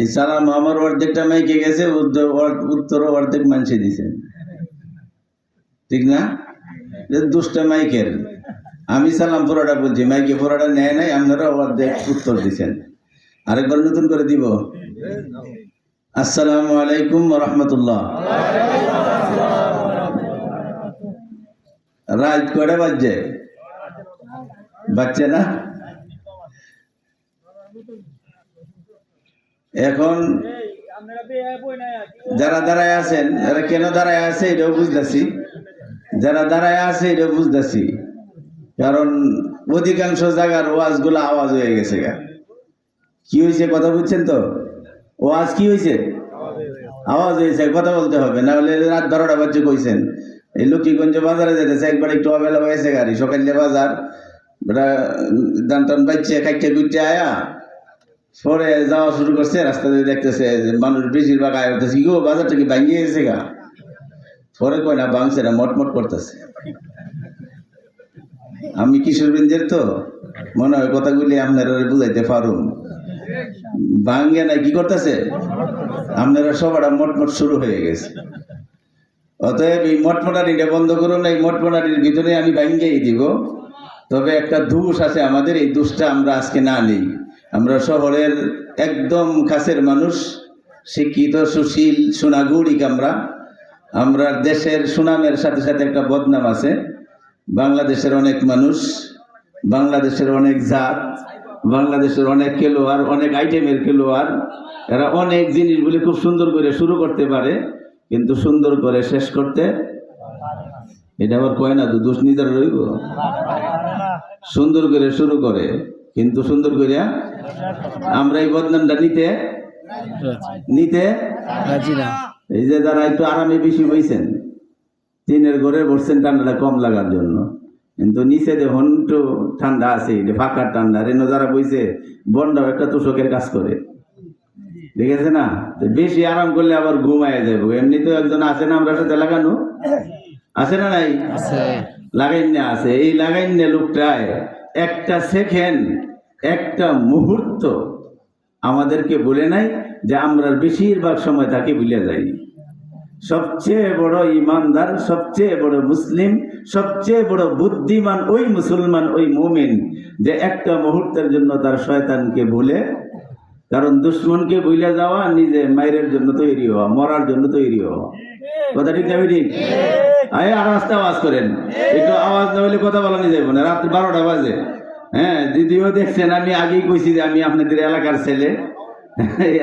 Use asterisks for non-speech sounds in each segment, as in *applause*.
এই সালাম আমার অর্ধেকটা মাইকে গেছে, উত্তর উত্তর অর্ধেক মানুষে দিছে। ঠিক না? দুষ্টা মাইকের। আমি সালাম পুরোটা বলছি, মাইকে পুরোটা নেয় নাই, আপনারা অর্ধেক উত্তর দিছেন। আরেকবার নতুন করে দিব। আসসালামু আলাইকুম রহমতুল্লাহ। রাত কটা বাজছে? বাচ্চা না? এখন যারা দাঁড়ায় আছেন এরা কেন দাঁড়ায় আছে এটাও বুঝতেছি। যারা দাঁড়ায় আছে এটা বুঝতেছি। কারণ অধিকাংশ জায়গার ওয়াজগুলো আওয়াজ হয়ে গেছে গা। কি হয়েছে কথা বুঝছেন তো? ওয়াজ কি হয়েছে? আওয়াজ হয়েছে, কথা বলতে হবে, না হলে রাত বারোটা বাজছে কইছেন। এই লক্ষ্মীগঞ্জ বাজারে যেতেছে, একবার একটু অবেলা হয়েছে গাড়ি। সকালে বাজার দান টান বাজছে খাইতে গুইতে আয়া পরে যাওয়া শুরু করছে, রাস্তা দিয়ে দেখতেছে মানুষ বেশিরভাগ আয় হতেছে কি বাজারটা কি ভাঙিয়ে গেছে গা? পরে কয় না, ভাঙছে না, মটমট করতেছে। আমি কিশোরগঞ্জের তো, মনে হয় কথাগুলি আপনারা বুঝাইতে পারুন ভাঙ্গে না, কি করতেছে? আপনারা সবার মটমট শুরু হয়ে গেছে। অতএব এই মটমটারিটা বন্ধ করুন, এই মটমটারির ভিতরে আমি ভাঙ্গেই দিব। তবে একটা দোষ আছে আমাদের, এই দোষটা আমরা আজকে না নেই। আমরা শহরের একদম কাছের মানুষ, শিক্ষিত, সুশীল সুনাগরিক আমরা। আমরা দেশের সুনামের সাথে সাথে একটা বদনাম আছে। বাংলাদেশের অনেক মানুষ, বাংলাদেশের অনেক জাত, বাংলাদেশের অনেক খেলোয়াড়, অনেক আইটেমের খেলোয়াড়। এরা অনেক জিনিসগুলি খুব সুন্দর করে শুরু করতে পারে, কিন্তু সুন্দর করে শেষ করতে এটা আবার কয় না, তো দোষ নিজের রইব। সুন্দর করে শুরু করে কিন্তু সুন্দর করে আমরা এই বদনামটা নিতে নিতে এই যে যারা একটু আরামে বেশি বইছেন টিনের ঘরে বসছেন ঠান্ডাটা কম লাগার জন্য। কিন্তু নিচে দেখুন একটু ঠান্ডা আছে ফাঁকার ঠান্ডা রেনো যারা বইছে বন্ডাও একটা তোষকের কাজ করে। দেখেছে না? তো বেশি আরাম করলে আবার ঘুমায় যাব এমনি তো একজন আছে না আমরা সাথে লাগানো? আছে না নাই? আছে। লাগাইন্যে আছে। এই লাগাইন্যে লোকটায় একটা সেকেন্ড, একটা মুহূর্ত আমাদেরকে বলে নাই যে আমরা বেশিরভাগ সময় তাকে ভুলে যাই। সবচেয়ে বড় ইমানদার, সবচেয়ে বড় মুসলিম, সবচেয়ে বড় বুদ্ধিমান ওই মুসলমান, ওই মুমিন যে একটা মুহূর্তের জন্য তার শয়তানকে ভুলে কারণ দুশ্মনকে ভুলে যাওয়া নিজে মায়ের জন্য তৈরি হওয়া, মরার জন্য তৈরি হওয়া। কথা ঠিক না আর আস্তে আওয়াজ করেন। একটু আওয়াজ না হলে কথা বলা নিয়ে যাব না। রাত্রি বারোটা বাজে। হ্যাঁ দিদিও দেখছেন, আমি আগেই কইছি যে আমি আপনাদের এলাকার ছেলে।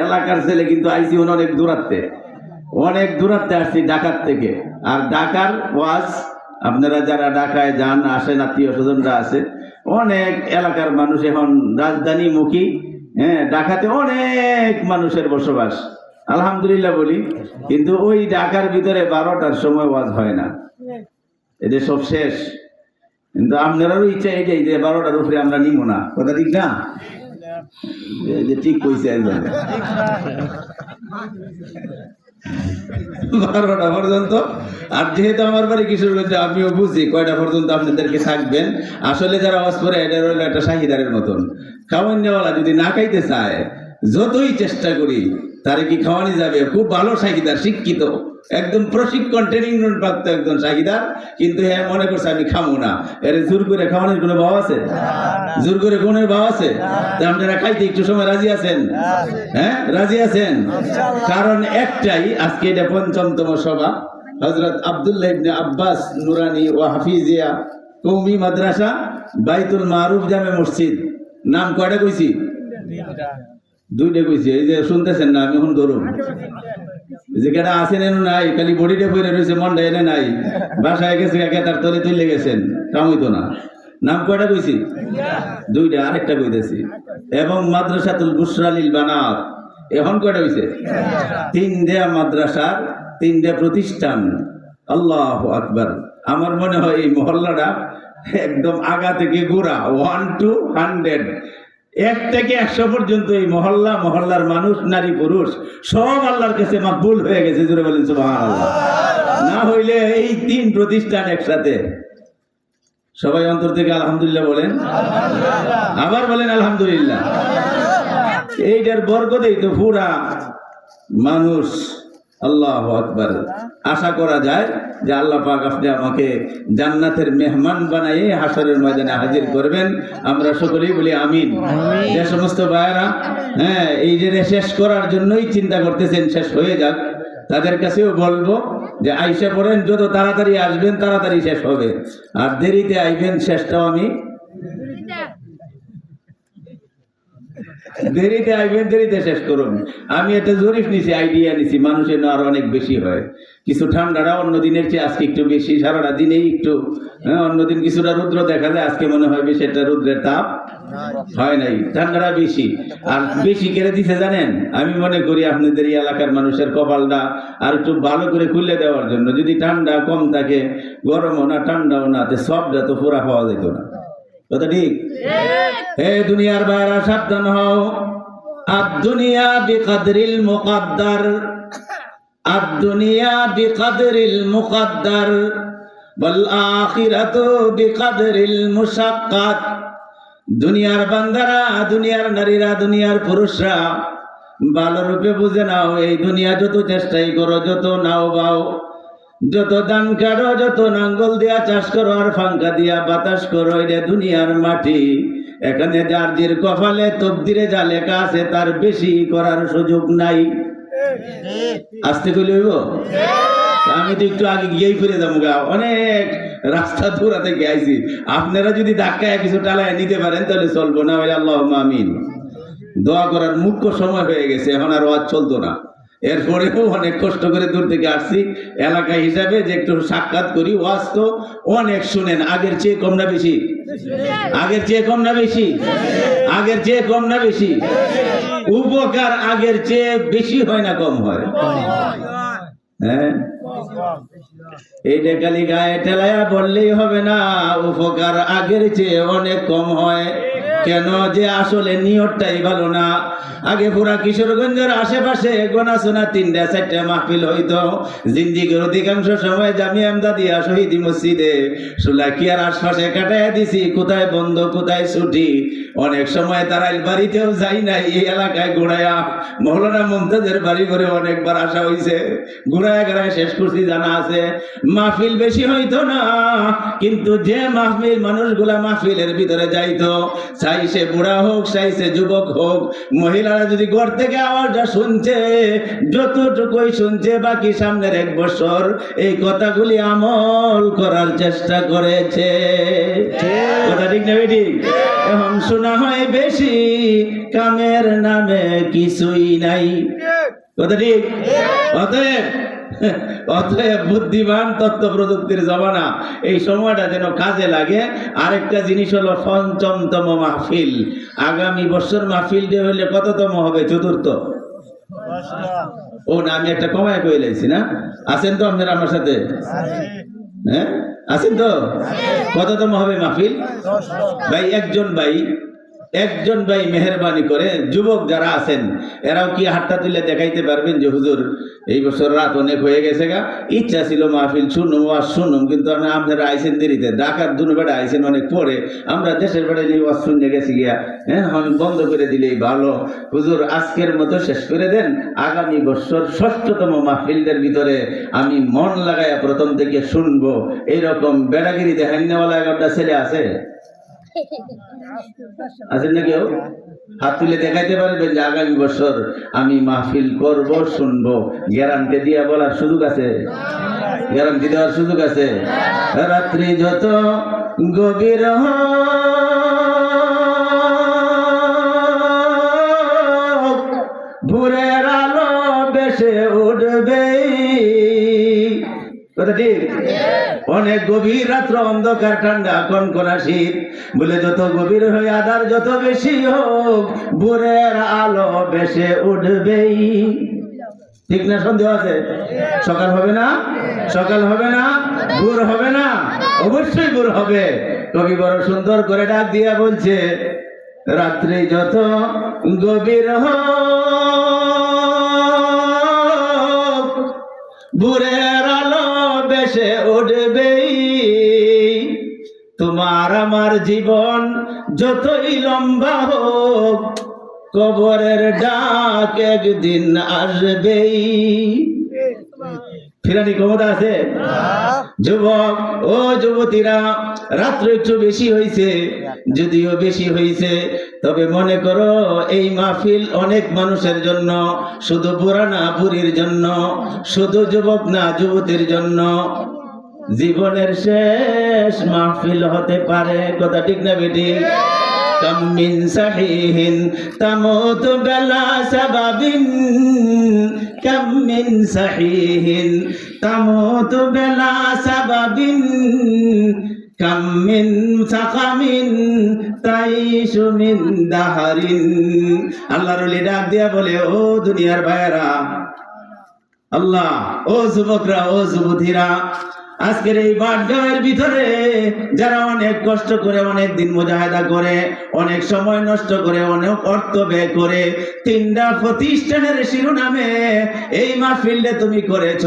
এলাকার ছেলে কিন্তু আইসি অনেক দূরাত্বে। অনেক দূরাত্বে আসছি ঢাকার থেকে। আর ঢাকার ওয়াজ, আপনারা যারা ঢাকায় যান, আসেন আত্মীয় স্বজনরা আছে, অনেক এলাকার মানুষ এখন রাজধানীমুখী। হ্যাঁ ঢাকাতে অনেক মানুষের বসবাস। আলহামদুলিল্লাহ বলি, কিন্তু ওই ঢাকার ভিতরে বারোটার সময় ওয়াজ হয় না। এদের সব শেষ। কিন্তু আপনারও ইচ্ছা এটাই যে বারোটার উপরে আমরা নিব না। কথা ঠিক না? যে ঠিক কইছে বারোটা পর্যন্ত। আর যেহেতু আমার বাড়ি কিশোরগঞ্জে আমিও বুঝি কয়টা পর্যন্ত আপনাদেরকে থাকবেন। আসলে যারা আওয়াজ করে এটা রইল একটা শাহিদারের মতন। খাওয়ান্যওয়ালা যদি না খাইতে চায়, যতই চেষ্টা করি তারে কি খাওয়ানি যাবে? খুব ভালো শাহিদার শিক্ষিত। একদম প্রশিক্ষণ ট্রেনিং প্রাপ্ত একজন শাহিদার কিন্তু হ্যাঁ মনে করছে আমি খামো না। এর জোর করে খাওয়ানোর কোনো ভাব আছে? জোর করে কোনো ভাব আছে? আপনারা খাইতে একটু সময় রাজি আছেন? হ্যাঁ রাজি আছেন? কারণ একটাই আজকে এটা পঞ্চমতম সভা। হজরত আবদুল্লাহ ইবনে আব্বাস নুরানি ও হাফিজিয়া কৌমি মাদ্রাসা বাইতুল মারুফ জামে মসজিদ। নাম কয়টা কইছি? দুইটা কইছি, এই যে শুনতেছেন না, আমি এখন ধরুন যে কেটা আসেন এনে নাই, খালি বডিটা পরে রয়েছে মনটা এনে নাই। বাসায় গেছে একে, তার তলে তুলে গেছেন, কাম হইতো না। নাম কয়টা কইছি? দুইটা, আরেকটা কইতেছি। এবং মাদ্রাসাতুল বুসরালিল বানাত। এখন কয়টা হইছে? তিনটা মাদ্রাসার তিনটা প্রতিষ্ঠান। আল্লাহ আকবার। আমার মনে হয় এই মহল্লাটা একদম আগা থেকে গোড়া ওয়ান টু হান্ড্রেড এক থেকে একশো পর্যন্ত এই মহল্লা, মহল্লার মানুষ, নারী, পুরুষ, সব আল্লাহর কাছে মাকবুল হয়ে গেছে জুড়ে বলেন না হইলে এই তিন প্রতিষ্ঠান একসাথে। সবাই অন্তর থেকে আলহামদুলিল্লাহ বলেন। আবার বলেন আলহামদুলিল্লাহ। এইটার বরকতেই তো পুরা মানুষ আল্লাহ আকবার। আশা করা যায় যে আল্লাহ পাক আপনি আমাকে জান্নাতের মেহমান বানাই হাসরের ময়দানে হাজির করবেন। আমরা সকলেই বলি আমিন। যে সমস্ত ভাইয়েরা হ্যাঁ এই যে শেষ করার জন্যই চিন্তা করতেছেন শেষ হয়ে যাক। তাদের কাছেও বলব যে আইসা পড়েন যত তাড়াতাড়ি আসবেন তাড়াতাড়ি শেষ হবে। আর দেরিতে আইবেন শেষটাও আমি *laughs* দেরিতে আইবেন দেরিতে শেষ করুন। আমি একটা জরিফ নিছি আইডিয়া নিছি মানুষের আর অনেক বেশি হয়। কিছু ঠান্ডাটা অন্য দিনের চেয়ে আজকে একটু বেশি সারাটা দিনেই একটু হ্যাঁ, অন্যদিন কিছুটা রুদ্র দেখা যায় আজকে মনে হয় বেশি একটা রুদ্রের তাপ হয় নাই ঠান্ডাটা বেশি। আর বেশি কেড়ে দিছে জানেন? আমি মনে করি আপনাদের এই এলাকার মানুষের কপালটা আর একটু ভালো করে খুলে দেওয়ার জন্য যদি ঠান্ডা কম থাকে গরমও না ঠান্ডাও না সবটা তো পুরা পাওয়া যেত না। কথা ঠিক? হে দুনিয়ার বাইরা সাবধান হও। আর দুনিয়া বিকাদরিল মুকাদ্দার। আর দুনিয়া বিকাদরিল মুকাদ্দার। বল আখিরাতু বিকাদরিল মুশাক্কাত। দুনিয়ার বান্দারা দুনিয়ার নারীরা দুনিয়ার পুরুষরা ভালো রূপে বুঝে নাও এই দুনিয়া যত চেষ্টাই করো যত নাও বাও। যত দান কারও যত নাঙ্গল দিয়া চাষ করো আর ফাঙ্কা দিয়া বাতাস করো, এটা দুনিয়ার মাটি। এখানে যার জির কপালে তকদিরে যা লেখা আছে, তার বেশি করার সুযোগ নাই। আসতে কইলে হইব? আমি তো একটু আগে গিয়েই ফিরে যাব গা। অনেক রাস্তা দূরা থেকে আইছি। আপনারা যদি ধাক্কায় কিছু টালায় নিতে পারেন, তাহলে চলবো না ভাই আল্লাহ আমিন। দোয়া করার মুখ্য সময় হয়ে গেছে, এখন আর ওয়াজ চলতো না। এরপরেও অনেক কষ্ট করে দূর থেকে আসছি। এলাকা হিসাবে যে একটু সাক্ষাৎ করি, ওয়াজ তো অনেক শুনেন, আগের চেয়ে কম না বেশি? আগের চেয়ে কম না বেশি? আগের চেয়ে কম না বেশি? উপকার আগের চেয়ে বেশি হয় না কম হয়? হ্যাঁ? খালি গায়ে ঠেলায়া বললেই হবে না, উপকার আগের চেয়ে অনেক কম হয়। কেন যে আসলে নিয়তটাই ভালো না? আগে পুরা কিশোরগঞ্জের আশেপাশে গোনা সোনা তিনটা, চারটা মাহফিল হইতো। জিন্দিগির অধিকাংশ সময় জামি আমদাদিয়া শহীদ মসজিদে। সুলাকিয়ার আশপাশে কাটাইয়া দিছি, কোথায় বন্ধ, কোথায় ছুটি? অনেক সময় তারা বাড়িতেও যাই নাই, এই এলাকায় ঘুরাইয়া। মৌলানা মমতাজের বাড়ি করে অনেকবার আসা হইছে। ঘুরায় ঘুরায় শেষ করছি, জানা আছে। মাহফিল বেশি হইতো না, কিন্তু যে মাহফিল মানুষগুলা মাহফিলের ভিতরে যাইতো চাই সে বুড়া হোক চাই সে যুবক হোক মহিলারা যদি ঘর থেকে আওয়াজটা শুনছে যতটুকুই শুনছে বাকি সামনের এক বছর এই কথাগুলি আমল করার চেষ্টা করেছে। কথা ঠিক না ঠিক এখন শোনা হয় বেশি কামের নামে কিছুই নাই। কথা ঠিক। অতএব *laughs* অতএব বুদ্ধিমান তথ্য প্রযুক্তির জমানা এই সময়টা যেন কাজে লাগে। আরেকটা জিনিস হলো পঞ্চমতম মাহফিল। আগামী বছর মাহফিল যে হইলে কততম হবে? চতুর্থ। ও না আমি একটা কমায় কয়ে লাইছি না। আছেন তো আপনারা আমার সাথে? হ্যাঁ? আছেন তো? কততম হবে মাহফিল? ভাই একজন ভাই। একজন ভাই মেহরবানি করে, যুবক যারা আছেন, এরাও কি হাতটা তুলে দেখাইতে পারবেন যে হুজুর, এই বছর রাত অনেক হয়ে গেছে গা, ইচ্ছা ছিল মাহফিল শুনুম, ওয়াজ শুনুম, কিন্তু আপনারা আইসেন দেরিতে। ঢাকার দুনো বেড়া আইসেন অনেক পরে, আমরা দেশের বেড়ে নিয়ে ওয়াজ শুনে গেছি গিয়া হ্যাঁ বন্ধ করে দিলেই ভালো। হুজুর, আজকের মতো শেষ করে দেন। আগামী বছর ষষ্ঠতম মাহফিলদের ভিতরে আমি মন লাগাইয়া প্রথম থেকে শুনব। এইরকম বেড়াগিরি দেখান নেওয়ালা একটা ছেলে আছে? আছেন না কেউ হাত তুলে দেখাইতে পারবেন যে আগামী বছর আমি মাহফিল করব, শুনব। গ্যারান্টি দিয়া বলার সুযোগ আছে? গ্যারান্টি দেওয়ার সুযোগ আছে? রাত্রি যত গভীর ভোরের আলো বেশে উঠবে অনেক গভীর রাত্র অন্ধকার, ঠান্ডা, কনকনা শীত বলে যত গভীর হয়ে আধার, যত বেশি হোক, ভোরের আলো বেশে উঠবেই। ঠিক না সন্দেহ আছে? সকাল হবে না? সকাল হবে না? ভোর হবে না? অবশ্যই ভোর হবে। কবি বড় সুন্দর করে ডাক দিয়া বলছে, রাত্রি যত গভীর হোক, ভোরের বেশে উঠবেই। তোমার আমার জীবন যতই লম্বা হোক কবরের ডাক একদিন আসবেই। ফিরানি ক্ষমতা আছে? যুবক, ও যুবতীরা, রাত্র একটু বেশি হয়েছে যদিও বেশি হয়েছে তবে মনে করো এই মাহফিল অনেক মানুষের জন্য, শুধু বুড়া না, বুড়ির জন্য, শুধু যুবক না, যুবতীর জন্য। জীবনের শেষ মাহফিল হতে পারে, কথা ঠিক না বেটি? كم من صحيح تموت بلا سبب كم من صحيح تموت بلا سبب كم من سقم تعيش من دهر আল্লাহর ওলি ডাক দিয়া বলে ও দুনিয়ার ভাইয়েরা আল্লাহ ও যুবকরা ও যুবতীরা আজকের এই বাডগাঁওয়ের ভিতরে যারা অনেক কষ্ট করে, অনেক দিন মুজাহাদা করে, অনেক সময় নষ্ট করে, অনেক অর্থ ব্যয় করে, তিনটা প্রতিষ্ঠানের শিরোনামে এই মাহফিলটা তুমি করেছ।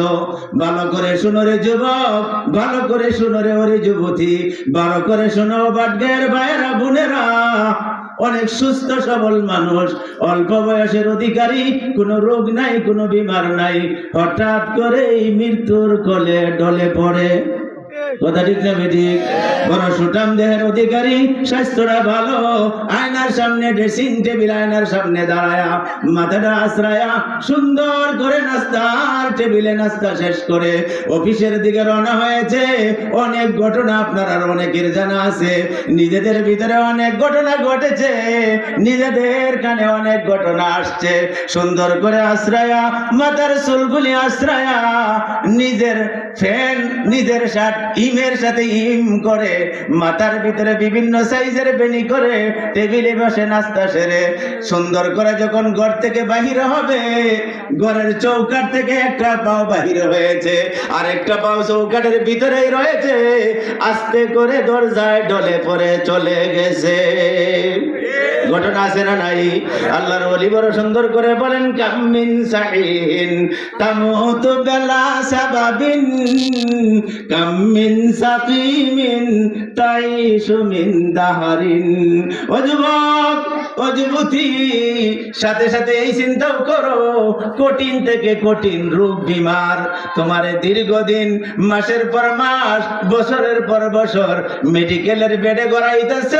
ভালো করে শুনো রে যুবক, ভালো করে শুনো রে ওরে যুবতী, ভালো করে শোনো বাডগাঁয়ের ভাইয়েরা, বোনেরা। অনেক সুস্থ, সবল মানুষ। অল্প বয়সের অধিকারী, কোনো রোগ নাই, কোনো বিমার নাই। হঠাৎ করে মৃত্যুর কলে ঢলে পড়ে। কথা ঠিক না বেঠিক বড় সুটাম দেহের অধিকারী, স্বাস্থ্যটা ভালো। আয়নার সামনে ড্রেসিং টেবিল আয়নার সামনে দাঁড়ায়া, মাথাটা আশ্রায়া, সুন্দর করে নাস্তার টেবিলে নাস্তা শেষ করে অফিসের দিকে রওনা হয়েছে। অনেক ঘটনা আপনার অনেকের জানা আছে। নিজেদের ভিতরে অনেক ঘটনা ঘটেছে। নিজেদের কানে অনেক ঘটনা আসছে। সুন্দর করে আশ্রয়া, মাথার চুলগুলি আশ্রয়া, নিজের ফ্যান, নিজের শার্ট ইমের সাথে ইম করে, মাথার ভিতরে বিভিন্ন সাইজের বেনি করে, টেবিলে বসে নাস্তা সেরে, সুন্দর করে যখন ঘর থেকে বাহির হবে, ঘরের চৌকাট থেকে একটা পাও বাহির হয়েছে আর একটা পাও চৌকাটের ভিতরেই রয়েছে, আস্তে করে দরজায় ডলে পরে চলে গেছে। ঘটনা আছে না নাই? আল্লাহর ওলি বড় সুন্দর করে বলেন কামিন সাহিন তামুত বেলা সাবাবিন কামিন সাকিমিন তাই সুমিন দাহারিন। ও যুবক ও যুবতী সাথে সাথে এই চিন্তাও করো, কঠিন থেকে কঠিন রোগ বিমার। তোমার দীর্ঘদিন, মাসের পর মাস, বছরের পর বছর মেডিকেলের বেডে গড়াইতেছ,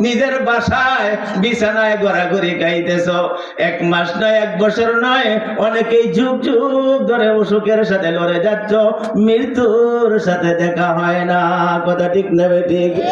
নিজের বাসায় বিছানায় গড়াগড়ি গাইতেছ। এক মাস নয়, এক বছর নয়, অনেকেই যুগ যুগ ধরে অসুখের সাথে লড়ে যাচ্ছ। মৃত্যুর সাথে দেখা হয় না, কথা ঠিক নেবে ঠিক।